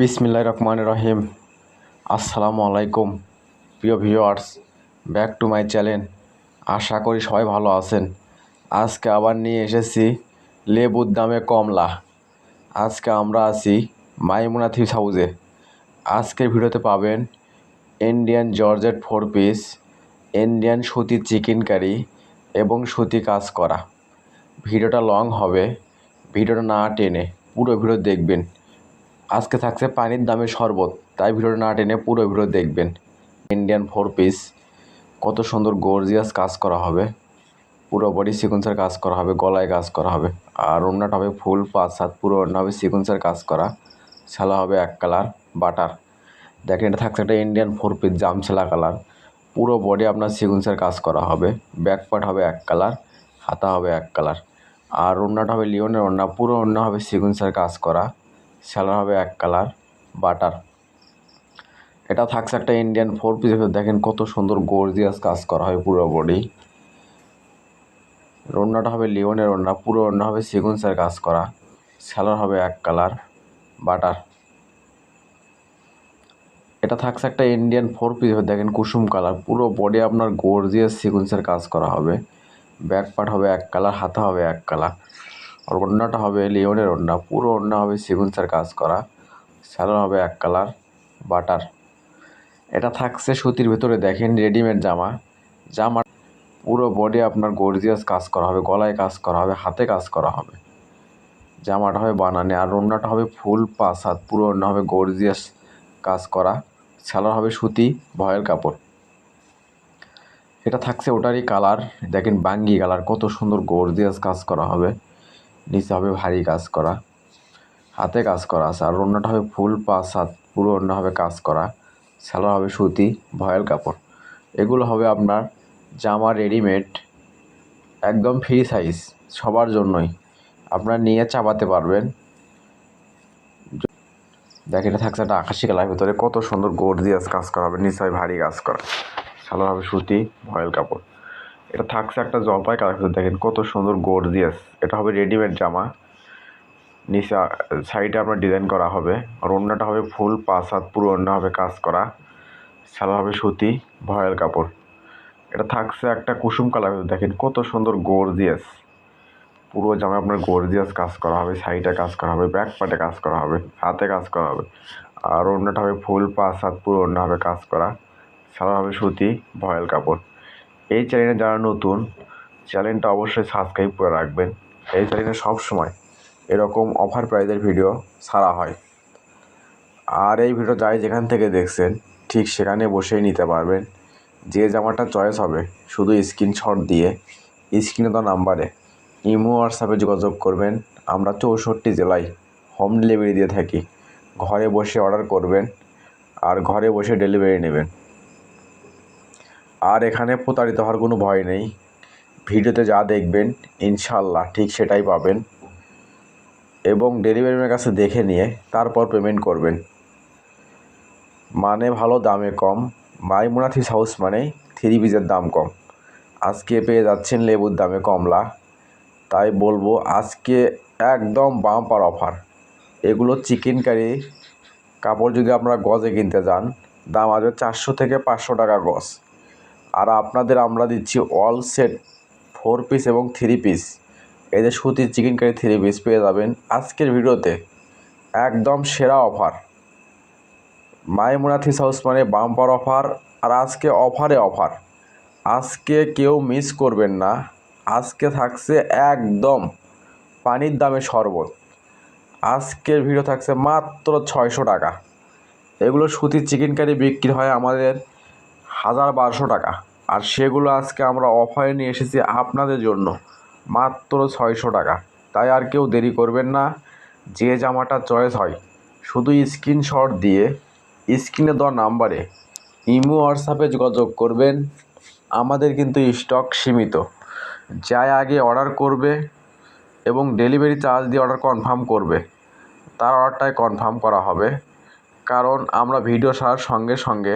বিসমিল্লাহ রহমান রহিম। আসসালামু আলাইকুম, প্রিয় viewers back to my channel আশা করি সবাই ভালো আছেন। আজকে আবার নিয়ে এসেছি লেবুর দামে কমলা। আজকে আমরা আছি মাইমুনা থিস হাউসে। আজকের ভিডিওতে পাবেন Indian georgette four piece Indian সুতি চিকেন কারি এবং সুতি কাজ করা। ভিডিওটা লং হবে। ভিডিওটা না টেনে পুরো ভিডিও দেখবেন। আজকে থাকছে পানির দামে শরবত। তাই ভিডিওটা না টেনে পুরো ভিডিও দেখবেন। ইন্ডিয়ান ফোর পিস কত সুন্দর গর্জিয়াস কাজ করা হবে। পুরো বডি সিকোয়েন্সের কাজ করা হবে, গলায় কাজ করা হবে। আর অন্যটা হবে ফুল পাঁচ সাত পুরো অন্য হবে কাজ করা। ছেলা হবে এক কালার বাটার দেখেন, এটা থাকছে একটা ইন্ডিয়ান ফোর পিস জাম ছেলা কালার পুরো বডি আপনার সিকোয়েন্সের কাজ করা হবে। ব্যাক পার্ট হবে এক কালার হাতা হবে এক কালার আর অন্যটা হবে লিওনের অন্য, পুরো অন্য হবে সিকোয়েন্সের কাজ করা। স্যালার হবে এক কালার, বাটার। এটা থাকছে একটা ইন্ডিয়ান ফোর পিস দেখেন কত সুন্দর গর্জিয়াস কাজ করা হয় পুরো বডি রন্নাটা হবে লিওনের রন্না, পুরো রন্না হবে সিকুন্সের কাজ করা। স্যালার হবে এক কালার, বাটার। এটা থাকছে একটা ইন্ডিয়ান ফোর পিস দেখেন কুসুম কালার, পুরো বডি আপনার গর্জিয়াস সিকুন্সের কাজ করা হবে। ব্যাক পার্ট হবে এক কালার, হাতা হবে এক কালার। আর ওড়নাটা হবে লিওনের ওড়না পুরো ওড়না হবে সিকুন্সের কাজ করা। স্যালোর হবে এক কালার, বাটার। এটা থাকছে সুতির ভেতরে, দেখেন রেডিমেড জামা। জামা পুরো বডি আপনার গর্জিয়াস কাজ করা হবে, গলায় কাজ করা হবে, হাতে কাজ করা হবে। জামাটা হবে বানানে, আর ওড়নাটা হবে ফুল পাঁচ হাত, পুরো ওড়না হবে গর্জিয়াস কাজ করা। স্যালোর হবে সুতি, ভয়েল কাপড়। এটা থাকছে ওটারই কালার, দেখেন বাঙ্গি কালার, কত সুন্দর গর্জিয়াস কাজ করা হবে। নিচে হবে ভারী কাজ করা, হাতে কাজ করা আছে। আর অন্যটা হবে ফুল পাঁচ হাত, পুরো অন্য হবে কাজ করা। স্যালোর হবে সুতি, ভয়েল কাপড়। এগুলো হবে আপনার জামা রেডিমেড একদম ফ্রি সাইজ সবার জন্যই। আপনারা নিয়ে চাপাতে পারবেন। দেখ এটা থাকছে একটা আকাশি কালার ভিতরে। কত সুন্দর গর্জিয়াস কাজ করা হবে হবে ভারী কাজ করা। সালোয়ার হবে সুতি, ভয়েল কাপড়। এটা থাকছে একটা জলপাই কালার দেখেন কত সুন্দর গর্জিয়াস এটা হবে রেডিমেড জামা। নিচে সাইডে আপনার ডিজাইন করা হবে। আর অন্যটা হবে ফুল পাঁচ হাত পুরো অন্য হবে কাজ করা। সালোয়ার হবে সুতি, ভয়েল কাপড়। এটা থাকছে একটা কুসুম কালার দেখেন কত সুন্দর গর্জিয়াস পুরো জামা আপনার গর্জিয়াস কাজ করা হবে সাইডে কাজ করা হবে ব্যাক পার্টে কাজ করা হবে, হাতে কাজ করা হবে। আর অন্যটা হবে ফুল পাঁচ হাত পুরো অন্য হবে কাজ করা। সালোয়ার হবে সুতি, ভয়েল কাপড়। এই চ্যানেলে যারা নতুন চ্যানেলটা অবশ্যই সাবস্ক্রাইব করে রাখবেন। এই চ্যানেলে সবসময় এরকম অফার প্রাইজের ভিডিও ছাড়া হয়। আর এই ভিডিও যাই যেখান থেকে দেখছেন, ঠিক সেখানে বসেই নিতে পারবেন। যে জামাটা চয়েস হবে, শুধু স্ক্রিনশট দিয়ে স্ক্রিনে দেওয়া নাম্বারে ইমো হোয়াটসঅ্যাপে যোগাযোগ করবেন। আমরা চৌষট্টি জেলায় হোম ডেলিভারি দিয়ে থাকি। ঘরে বসে অর্ডার করবেন আর ঘরে বসে ডেলিভারি নেবেন। আর এখানে প্রতারিত হওয়ার কোনো ভয় নেই। ভিডিওতে যা দেখবেন ইনশাল্লাহ ঠিক সেটাই পাবেন। এবং ডেলিভারি ম্যানের কাছে দেখে নিয়ে তারপর পেমেন্ট করবেন। মানে ভালো দামে কম। মাইমুনা থিস হাউস মানে থ্রি পিসের দাম কম। আজকে পেয়ে যাচ্ছেন লেবুর দামে কমলা। তাই বলব আজকে একদম বাম্পার অফার এগুলো চিকেন কারি কাপড় যদি আপনারা গজে কিনতে যান, দাম আসবে চারশো থেকে পাঁচশো টাকা গজ। আর আপনাদের আমরা দিচ্ছি অল সেট ফোর পিস এবং থ্রি পিস এই সুতির চিকেন কারি থ্রি পিস পেয়ে যাবেন আজকের ভিডিওতে একদম সেরা অফার মাইমুনাথিস হাউস মানে বাম্পার অফার আর আজকে অফারে অফার আজকে কেউ মিস করবেন না। আজকে থাকছে একদম পানির দামে শরবত। আজকের ভিডিও থাকছে মাত্র ছয়শো টাকা। এগুলো সুতির চিকেন কারি বিক্রি হয় আমাদের হাজার বারোশো টাকা। আর সেগুলো আজকে আমরা অফারে নিয়ে এসেছি আপনাদের জন্য। মাত্র ছয়শো টাকা। তাই আর কেউ দেরি করবেন না। যে জামাটা চয়েস হয়, শুধু স্ক্রিনশট দিয়ে স্ক্রিনে দেওয়া নাম্বারে ইমো হোয়াটসঅ্যাপে যোগাযোগ করবেন। আমাদের কিন্তু স্টক সীমিত। যাই আগে অর্ডার করবে এবং ডেলিভারি চার্জ দিয়ে অর্ডার কনফার্ম করবে, তার অর্ডারটাই কনফার্ম করা হবে। কারণ আমরা ভিডিও সারার সঙ্গে সঙ্গে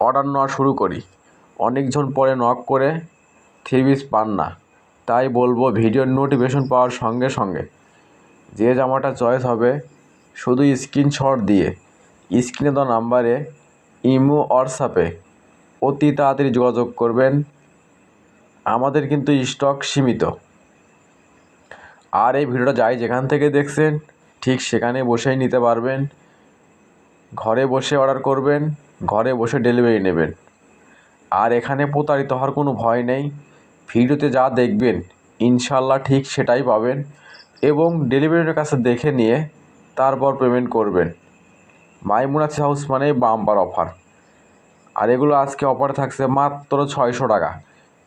অর্ডার নেওয়া শুরু করি। অনেকজন পরে নক করে থ্রি পিস পান না। তাই বলব ভিডিওর নোটিফিকেশন পাওয়ার সঙ্গে সঙ্গে যে জামাটা চয়েস হবে, শুধু স্ক্রিনশট দিয়ে স্ক্রিনে দেওয়া নাম্বারে ইমো হোয়াটসঅ্যাপে অতি তাড়াতাড়ি যোগাযোগ করবেন। আমাদের কিন্তু স্টক সীমিত। আর এই ভিডিওটা যাই যেখান থেকে দেখছেন, ঠিক সেখানে বসেই নিতে পারবেন। ঘরে বসে অর্ডার করবেন, ঘরে বসে ডেলিভারি নেবেন। আর এখানে প্রতারিত হওয়ার কোনো ভয় নেই। ভিডিওতে যা দেখবেন ইনশাল্লাহ ঠিক সেটাই পাবেন এবং ডেলিভারির কাছে দেখে নিয়ে তারপর পেমেন্ট করবেন। মাইমুনাথ হাউস মানে বাম্পার অফার। আর এগুলো আজকে অফার থাকছে মাত্র ছয়শো টাকা।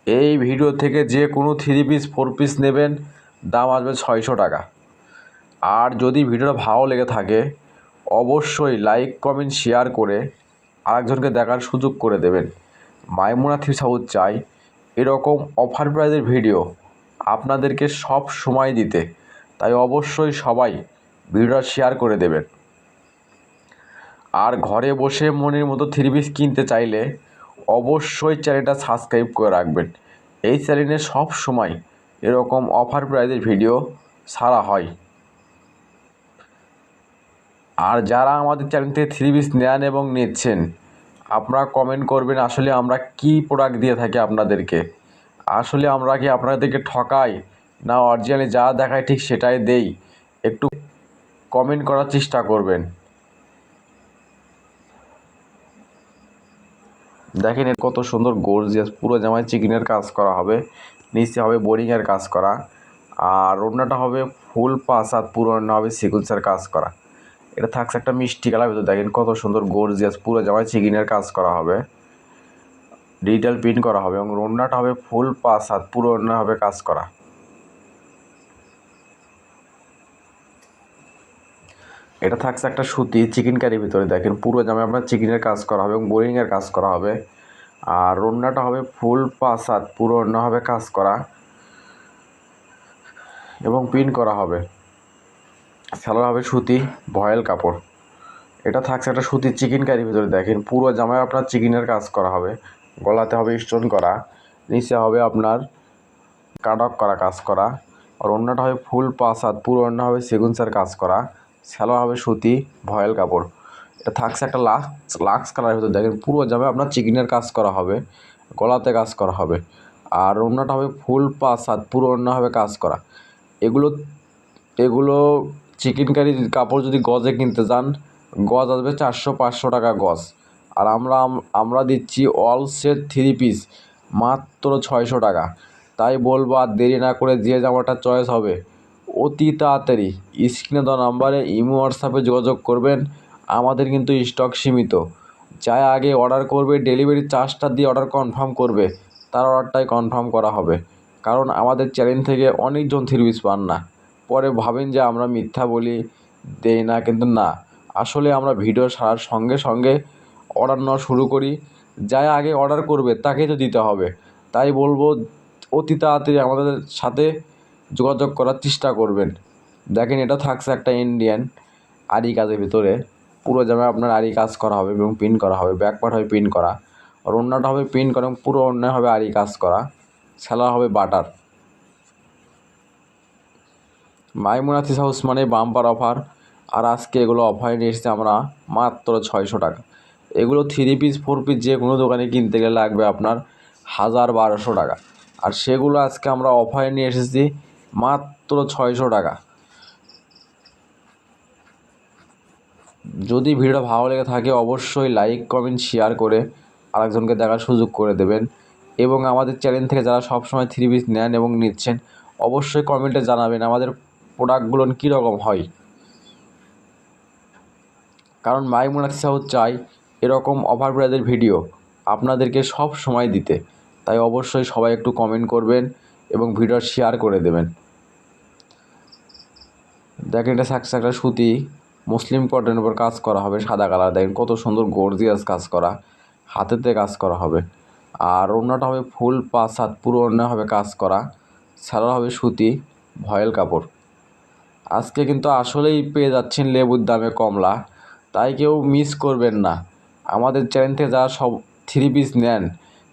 এই ভিডিও থেকে যে কোনো থ্রি পিস ফোর পিস নেবেন, দাম আসবে ছয়শো টাকা। আর যদি ভিডিওটা ভালো লেগে থাকে, অবশ্যই লাইক কমেন্ট শেয়ার করে আরেকজনকে দেখার সুযোগ করে দেবেন। মাইমুনা থ্রি সাউথ চাই। এরকম অফার প্রাইজের ভিডিও আপনাদেরকে সব সময় দিতে। তাই অবশ্যই সবাই ভিডিওটা শেয়ার করে দেবেন। আর ঘরে বসে মনের মতো থ্রি পিস কিনতে চাইলে অবশ্যই চ্যানেলটা সাবস্ক্রাইব করে রাখবেন। এই চ্যানেলে সব সময় এরকম অফার প্রাইজের ভিডিও সারা হয়। আর যারা আমাদের চ্যানেল থেকে থ্রি পিস নেন এবং নিচ্ছেন আপনারা কমেন্ট করবেন আসলে আমরা কি প্রোডাক্ট দিয়ে থাকি আপনাদেরকে। আসলে আমরা কি আপনাদেরকে ঠকাই? না অরিজিনালি যা দেখায় ঠিক সেটাই দেই। একটু কমেন্ট করার চেষ্টা করবেন। দেখেন এর কত সুন্দর গর্জিয়াস পুরো জামায় চিকেনের কাজ করা হবে। নিচে হবে বোরিংয়ের কাজ করা। আর ওড়নাটা হবে ফুল পাস আর পুরো হবে সিকুন্সের কাজ করা। এটা থাকছে একটা মিষ্টি কালার, ভিতর দেখেন কত সুন্দর গর্জিয়াস পুরো জামায় চিকেনের কাজ করা হবে। ডিজিটাল প্রিন্ট করা হবে এবং ওড়নাটা হবে ফুল পাস আর পুরো ওড়না হবে কাজ করা। এটা থাকছে একটা সুতি চিকেন কারির ভিতরে, দেখেন পুরো জামায় আপনার চিকেনের কাজ করা হবে এবং বোরিংয়ের কাজ করা হবে। আর ওড়নাটা হবে ফুল পাস আর পুরো ওড়না হবে কাজ করা এবং প্রিন্ট করা হবে। স্যালোর হবে সুতি, ভয়েল কাপড়। এটা থাকছে একটা সুতির চিকেন কারির ভিতরে, দেখেন। পুরো জামায় আপনার চিকেনের কাজ করা হবে। গলাতে হবে স্টোন করা, নিচে হবে আপনার কাটক করা কাজ করা, আর অন্যটা হবে ফুল হাত পুরো অন্য হবে সেগুনসের কাজ করা। স্যালোর হবে সুতি, ভয়েল কাপড়। এটা থাকছে একটা লাক্স লাক্স কালারের ভিতরে, দেখেন। পুরো জামায় আপনার চিকেনের কাজ করা হবে, গলাতে কাজ করা হবে। আর অন্যটা হবে ফুল হাত পুরো অন্য হবে কাজ করা। এগুলো এগুলো চিকেন কারি কাপড় যদি গজে কিনতে যান, গজ আসবে চারশো পাঁচশো টাকা গজ। আর আমরা আমরা দিচ্ছি অল সেট থ্রি পিস মাত্র ছয়শো টাকা। তাই বলব আর দেরি না করে যে জামাটা চয়েস হবে, অতি তাড়াতাড়ি। স্ক্রিনে দেওয়া নাম্বারে ইমো হোয়াটসঅ্যাপে যোগাযোগ করবেন, আমাদের কিন্তু স্টক সীমিত। যাই আগে অর্ডার করবে ডেলিভারি চার্জটা দিয়ে অর্ডার কনফার্ম করবে, তার অর্ডারটাই কনফার্ম করা হবে। কারণ আমাদের চ্যানেল থেকে অনেকজন থ্রি পিস পান না। পরে ভাবেন যে আমরা মিথ্যা বলি, দেই না, কিন্তু না। আসলে আমরা ভিডিও ছাড়ার সঙ্গে সঙ্গে অর্ডার নেওয়া শুরু করি। যাই আগে অর্ডার করবে, তাকেই তো দিতে হবে। তাই বলব, অতি তাড়াতাড়ি আমাদের সাথে যোগাযোগ করার চেষ্টা করবেন। দেখেন, এটা থাকছে একটা ইন্ডিয়ান আরি কাজের ভিতরে। পুরো জামায় আপনার আরি কাজ করা হবে এবং প্রিন্ট করা হবে। ব্যাক পার্ট হবে প্রিন্ট করা। আর অন্যটা হবে প্রিন্ট করা এবং পুরো অন্যায় হবে আরি কাজ করা। সেলার হবে বাটার মাইমুনাথিস হাউস মানে বাম্পার অফার। আর আজকে এগুলো অফারে নিয়ে এসেছি আমরা মাত্র ছয়শো টাকা। এগুলো থ্রি পিস ফোর পিস যে কোনো দোকানে কিনতে গেলে লাগবে আপনার হাজার বারোশো টাকা। আর সেগুলো আজকে আমরা অফারে নিয়ে এসেছি মাত্র ছয়শো টাকা। যদি ভিডিওটা ভালো লেগে থাকে অবশ্যই লাইক কমেন্ট শেয়ার করে আরেকজনকে দেখার সুযোগ করে দেবেন। এবং আমাদের চ্যানেল থেকে যারা সবসময় থ্রি পিস নেন এবং নিচ্ছেন, অবশ্যই কমেন্টে জানাবেন। আমাদের প্রোডাক্টগুলো কীরকম হয়? কারণ মাইমুনাথ সাউথ চাই এরকম অফার প্রাইজের ভিডিও আপনাদেরকে সব সময় দিতে। তাই অবশ্যই সবাই একটু কমেন্ট করবেন এবং ভিডিও শেয়ার করে দেবেন। দেখেন এটা সাকসে একটা সুতি, মুসলিম কটনের উপর কাজ করা হবে, সাদা কালার। দেখেন কত সুন্দর গর্জিয়াস কাজ করা, হাতেতে কাজ করা হবে। আর অন্যটা হবে ফুল পাঁচ হাত পুরো অন্য হবে কাজ করা ছাড়া হবে সুতি, ভয়েল কাপড়। আজকে কিন্তু আসলেই পেয়ে যাচ্ছেন লেবুর দামে কমলা। তাই কেউ মিস করবেন না। আমাদের চ্যানেল থেকে যারা সব থ্রি পিস নেন,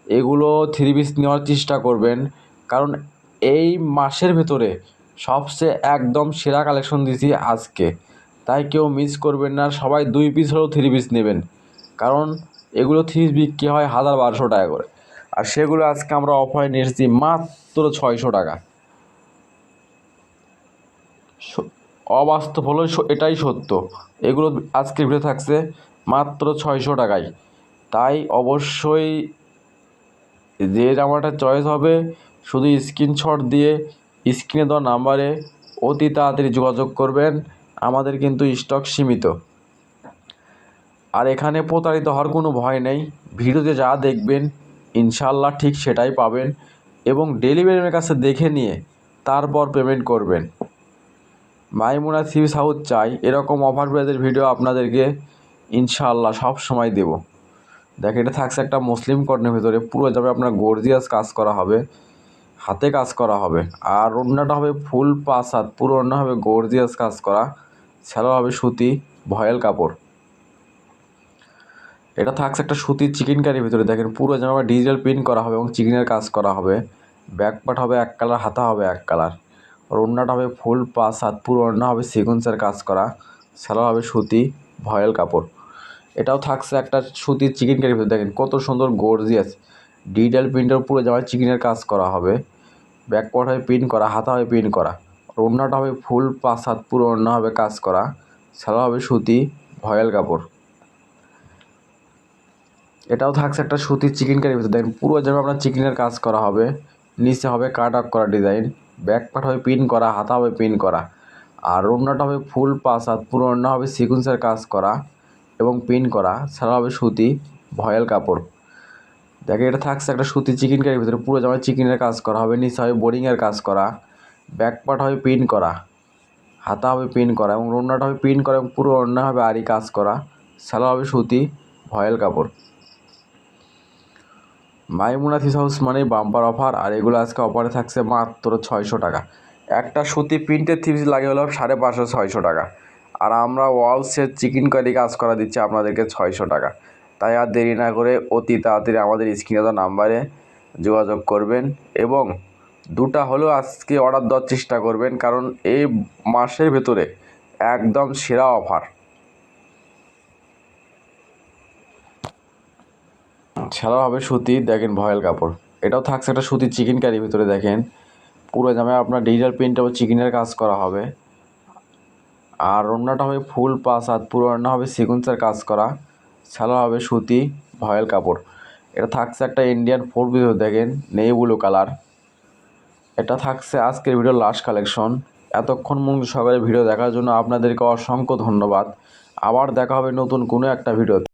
এগুলো থ্রি পিস নেওয়ার চেষ্টা করবেন। কারণ এই মাসের ভেতরে সবচেয়ে একদম সেরা কালেকশন দিয়েছি আজকে। তাই কেউ মিস করবেন না, সবাই দুই পিস হলেও থ্রি পিস নেবেন। কারণ এগুলো থ্রি পিস বিক্রি হয় হাজার বারোশো টাকা করে। আর সেগুলো আজকে আমরা অফারে নিয়ে এসেছি মাত্র ছয়শো টাকা। অবাস্তব হলো এটাই সত্য। এগুলো আজকের ভিডিও থাকছে মাত্র ছয়শো টাকায়। তাই অবশ্যই যে জামাটা চয়েস হবে, শুধু স্ক্রিনশট দিয়ে স্ক্রিনে দেওয়া নাম্বারে অতি তাড়াতাড়ি যোগাযোগ করবেন। আমাদের কিন্তু স্টক সীমিত। আর এখানে প্রতারিত হওয়ার কোনো ভয় নেই। ভিডিওতে যা দেখবেন ইনশাল্লাহ ঠিক সেটাই পাবেন এবং ডেলিভারি কাছে দেখে নিয়ে তারপর পেমেন্ট করবেন। মাইমুনা থ্রি সাউথ চাই, এরকম অফার প্রাইজের ভিডিও আপনাদেরকে ইনশাআল্লাহ সব সময় দেব। দেখ এটা থাকছে একটা মুসলিম কটনের ভিতরে, পুরো যাবে আপনার গর্জিয়াস কাজ করা হবে, হাতে কাজ করা হবে, আর অন্যটা হবে ফুল পাঁচ পুরো অন্য হবে গর্জিয়াস কাজ করা ছেলা হবে সুতি ভয়েল কাপড়। এটা থাকছে একটা সুতির চিকেন কারির ভিতরে, দেখেন, পুরো জামা ডিজিটাল প্রিন্ট করা হবে এবং চিকেনের কাজ করা হবে। ব্যাক পার্ট হবে এক কালার হাতা হবে এক কালার ওড়নাটা হবে ফুল পা হাত পুরো ওড়না হবে সিকুয়েন্সের কাজ করা। সালোয়ার হবে সুতি, ভয়েল কাপড়। এটাও থাকছে একটা সুতির চিকেন কারি দেখেন কত সুন্দর গর্জিয়াস ডিজিটাল প্রিন্টের পুরো জামায় চিকেনের কাজ করা হবে। ব্যাক পার্ট হবে প্রিন্ট করা, হাতা হবে প্রিন্ট করা। ওড়নাটা হবে ফুল পা হাত পুরো ওড়না হবে কাজ করা। সালোয়ার হবে সুতি, ভয়েল কাপড়। এটাও থাকছে একটা সুতির চিকেন কারির ভিতরে। দেখেন পুরো জামা আপনার চিকেনের কাজ করা হবে। নিচে হবে কাট আপ করা ডিজাইন। ব্যাক পার্ট হবে পিন করা, হাতা হবে, পিন করা। আর ওড়নাটা হবে ফুল পাঁচ হাত পুরো হবে সিকুয়েন্সের কাজ করা এবং পিন করা। ছাড়া হবে সুতি, ভয়েল কাপড়। দেখে, এটা থাকছে একটা সুতি চিকেন কারির ভিতরে। পুরো জামায় চিকেনের কাজ করা হবে, নিচে হবে বোরিংয়ের কাজ করা। ব্যাক পার্ট হবে, পিন করা। হাতা হবে, পিন করা এবং ওড়নাটা হবে, পিন করা এবং পুরো ওড়না হবে আরি কাজ করা। ছাড়া হবে সুতি, ভয়েল কাপড়। মাইমুনা থিস হাউস মানে বাম্পার অফার, আর এগুলো আজকে অফারে থাকছে মাত্র ছয়শো টাকা। একটা সুতি প্রিন্টের থিপস লাগে হলো সাড়ে পাঁচশো, ছয়শো টাকা। আর আমরা ওয়াল সেট চিকেন কারি কাজ করা দিচ্ছি আপনাদেরকে ছয়শো টাকা। তাই আর দেরি না করে অতি তাড়াতাড়ি আমাদের স্ক্রিনে দেওয়া নাম্বারে যোগাযোগ করবেন এবং দুটা হলেও আজকে অর্ডার দেওয়ার চেষ্টা করবেন, কারণ এই মাসের ভেতরে একদম সেরা অফার। ছাড়াও হবে সুতি, দেখেন ভয়েল কাপড়। এটাও থাকছে একটা সুতির চিকেন কারির ভিতরে, দেখেন। পুরো জামায় আপনার ডিজিটাল প্রিন্ট হবে চিকেনের কাজ করা হবে। আর রান্নাটা হবে ফুল পাঁচ হাত পুরো রান্না হবে সিকুয়েন্সের কাজ করা। ছাড়া হবে সুতি, ভয়েল কাপড়। এটা থাকছে একটা ইন্ডিয়ান ফোর ভিতর দেখেন নেই ব্লু কালার। এটা থাকছে আজকের ভিডিওর লাস্ট কালেকশন এতক্ষণ মন সকালে ভিডিও দেখার জন্য আপনাদেরকে অসংখ্য ধন্যবাদ। আবার দেখা হবে নতুন কোনো একটা ভিডিও